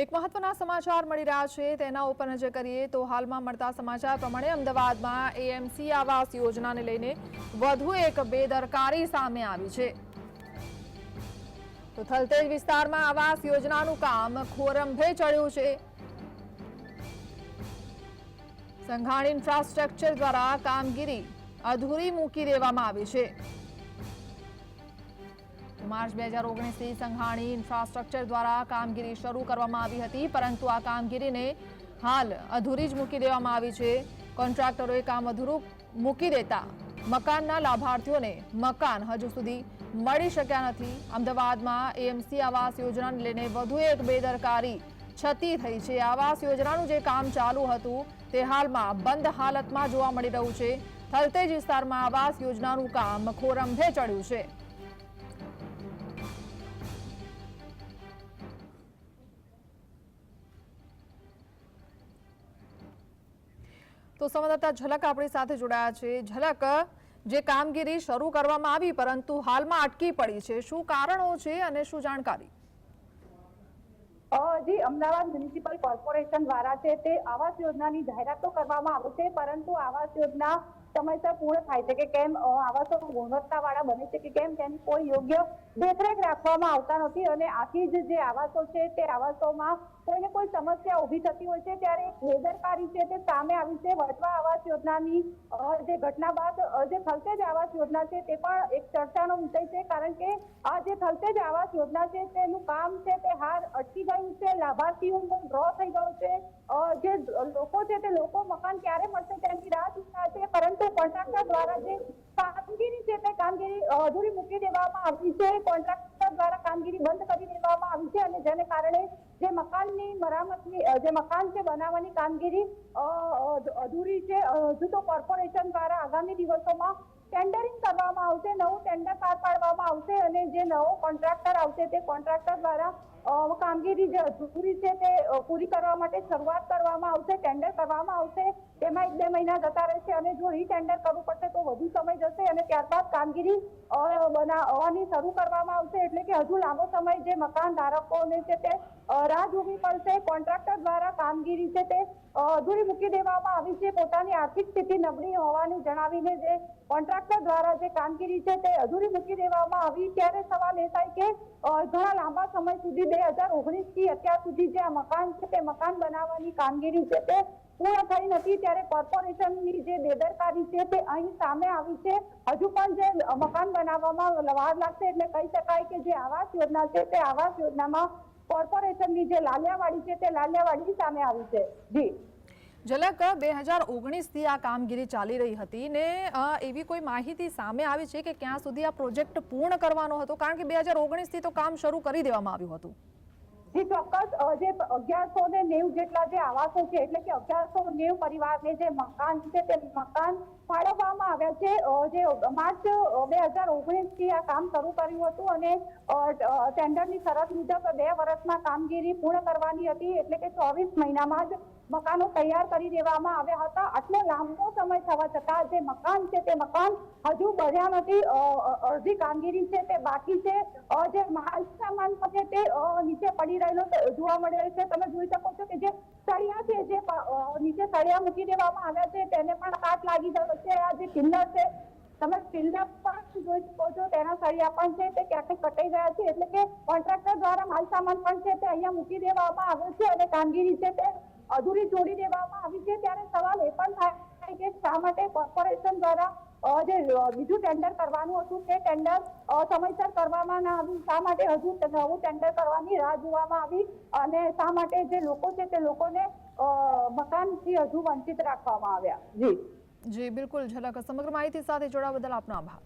એક મહત્વના સમાચાર મળી રહ્યા છે. તેના ઉપર નજર કરીએ તો હાલમાં મળતા સમાચાર પ્રમાણે અમદાવાદમાં એએમસી આવાસ યોજનાને લઈને વધુ એક બેદરકારી સામે આવી છે. તો થલતેજ વિસ્તારમાં આવાસ યોજનાનું કામ ખોરંભે ચડ્યું છે. સંઘાણ ઇન્ફ્રાસ્ટ્રક્ચર દ્વારા કામગીરી અધૂરી મૂકી દેવામાં આવી છે. માર્ચ બે હજાર ઓગણીસથી સંઘાણી ઇન્ફ્રાસ્ટ્રક્ચર દ્વારા કામગીરી શરૂ કરવામાં આવી હતી, પરંતુ આ કામગીરીને હાલ અધૂરી જ મૂકી દેવામાં આવી છે. કોન્ટ્રાક્ટરોએ કામ અધૂરું મૂકી દેતા મકાનના લાભાર્થીઓને મકાન હજુ સુધી મળી શક્યા નથી. અમદાવાદમાં એએમસી આવાસ યોજનાને લઈને વધુ એક બેદરકારી છતી થઈ છે. આવાસ યોજનાનું જે કામ ચાલુ હતું, તે હાલમાં બંધ હાલતમાં જોવા મળી રહ્યું છે. થલતેજ વિસ્તારમાં આવાસ યોજનાનું કામ ખોરંભે ચડ્યું છે. તો સંવાદદાતા ઝલક આપણી સાથે જોડાયા છે. ઝલક, જે કામગીરી શરૂ કરવામાં આવી, પરંતુ હાલમાં અટકી પડી છે. શું કારણો છે અને શું જાણકારી? જી, અમદાવાદ મ્યુનિસિપલ કોર્પોરેશન દ્વારા છે તે આવાસ યોજનાની જાહેરાત તો કરવામાં આવે છે, પરંતુ આવાસ યોજના સમયસર પૂર્ણ થાય છે કે કેમ અ, આવાસો ગુણવત્તાવાળા બને છે કે કેમ તેની કોઈ યોગ્ય દેખરેખ રાખવામાં આવતા નથી અને આથી જ જે આવાસો છે તે આવાસોમાં કોઈને કોઈ સમસ્યા ઊભી થતી હોય છે ત્યારે બેદરકારી છે તે સામે આવી છે. વટવા આવાસ યોજનાની જે ઘટના બાદ જે થલતેજ આવાસ યોજના છે તે પણ એક ચર્ચાનો વિષય છે કારણ કે આ જે થલતેજ આવાસ યોજના છે તેનું કામ છે તે હાર અટકી ગયું છે લાભાર્થીઓ ડ્રો થઈ ગયો છે જે લોકો છે તે લોકો મકાન ક્યારે મળશે કોન્ટ્રાક્ટર દ્વારા જે કામગીરી છે તે કામગીરી અધૂરી મૂકી દેવામાં આવી છે. કોન્ટ્રાક્ટર દ્વારા કામગીરી બંધ કરી દેવામાં આવી છે અને જેને કારણે જે મકાનની મરામતની જે મકાન છે બનાવવાની કામગીરી અધૂરી છે. હજુ તો કોર્પોરેશન દ્વારા આગામી દિવસોમાં ટેન્ડરિંગ કરવામાં આવશે, નવું ટેન્ડર પાર પાડવામાં આવશે અને જે નવો કોન્ટ્રાક્ટર આવશે તે કોન્ટ્રાક્ટર દ્વારા કામગીરી જે અધૂરી છે તે પૂરી કરવા માટે શરૂઆત કરવામાં આવશે ટેન્ડર કરવામાં આવશે. તેમાં એક બે મહિના જતા રહેશે અને જો રીટેન્ડર કરવું પડશે તો વધુ સમય અને ત્યારબાદ કામગીરી બનાવવાની શરૂ કરવામાં આવશે એટલે કે હજુ લાંબો સમય જે મકાન ધારકોને છે તે રાહ પડશે. કોન્ટ્રાક્ટર દ્વારા કામગીરી છે તે અધૂરી મૂકી દેવામાં આવી છે. પોતાની આર્થિક સ્થિતિ નબળી હોવાની જણાવીને જે કોન્ટ્રાક્ટર દ્વારા જે કામગીરી છે તે અધૂરી મૂકી દેવામાં આવી. ત્યારે સવાલ એ થાય કે ઘણા લાંબા સમય સુધી, બે હજાર અત્યાર સુધી જે આ મકાન છે તે મકાન બનાવવાની કામગીરી છે તે પૂર્ણ થઈ નથી ત્યારે કોર્પોરેશનની જે બેદરકારી છે તે અહીં સામે આવી છે. હજુ પણ જે મકાન બનાવવામાં વાર લાગશે એટલે કહી શકાય કે જે આવાસ યોજના છે તે આવાસ યોજનામાં કોર્પોરેશનની જે લાલિયાવાડી છે તે લાલિયાવાડી સામે આવી છે. જી. ઝલક બે હજાર ઓગણીસથી આ કામગીરી ચાલી રહી હતી ને એવી કોઈ માહિતી સામે આવી છે કે ક્યાં સુધી આ પ્રોજેક્ટ પૂર્ણ કરવાનો હતો? કારણ કે બે હજાર ઓગણીસથી તો કામ શરૂ કરી દેવામાં આવ્યું હતું. જી, ચોક્કસ. જે અગિયારસો ને નેવું જેટલા જે આવાસો છે, એટલે કે અગિયારસો નેવું પરિવારને જે મકાન છે, તે મકાન ફાળવવામાં આવ્યા છે. જે માર્ચ બે હજાર ઓગણીસથી આ કામ શરૂ કર્યું હતું અને ટેન્ડરની શરત મુજબ બે વર્ષમાં કામગીરી પૂર્ણ કરવાની હતી. એટલે કે ચોવીસ મહિનામાં જ મકાનો તૈયાર કરી દેવામાં આવ્યા હતા. આટલો લાંબો સમય થવા છતાં જે મકાન છે, તે મકાન હજુ બન્યા નથી. અડધી કામગીરી છે, તે બાકી છે. જે માલ સામાન છે, તે નીચે પડી રહેલો જોવા મળે છે. તમે જોઈ શકો છો કે જે સળિયા છે, જે નીચે સળિયા મૂકી દેવામાં આવ્યા છે, તેને પણ કાટ લાગી ગયો છે. આ જે પિલ્લર છે, તમે ફિલ્ડર પણ જોઈ શકો છો, તેના સળિયા પણ છે, તે ક્યાંક કટાઈ ગયા છે. એટલે કે કોન્ટ્રાક્ટર દ્વારા માલ સામાન પણ છે, તે અહીંયા મૂકી દેવામાં આવ્યો છે અને કામગીરી છે, તે અધૂરી છોડી દેવામાં આવી છે ત્યારે સવાલ એ પણ થાય કે શા માટે કોર્પોરેશન દ્વારા જે બીજું ટેન્ડર કરવાનું હતું તે ટેન્ડર સમયસર કરવામાં ના આવ્યું. શા માટે હજુ નવું ટેન્ડર કરવાની રાહ જોવામાં આવી? અને શા માટે જે લોકો છે તે લોકોને મકાનથી હજુ વંચિત રાખવામાં આવ્યા? જી. જી, બિલકુલ, ઝલક. સમગ્ર માહિતી સાથે જોડાવા બદલ આપનો આભાર.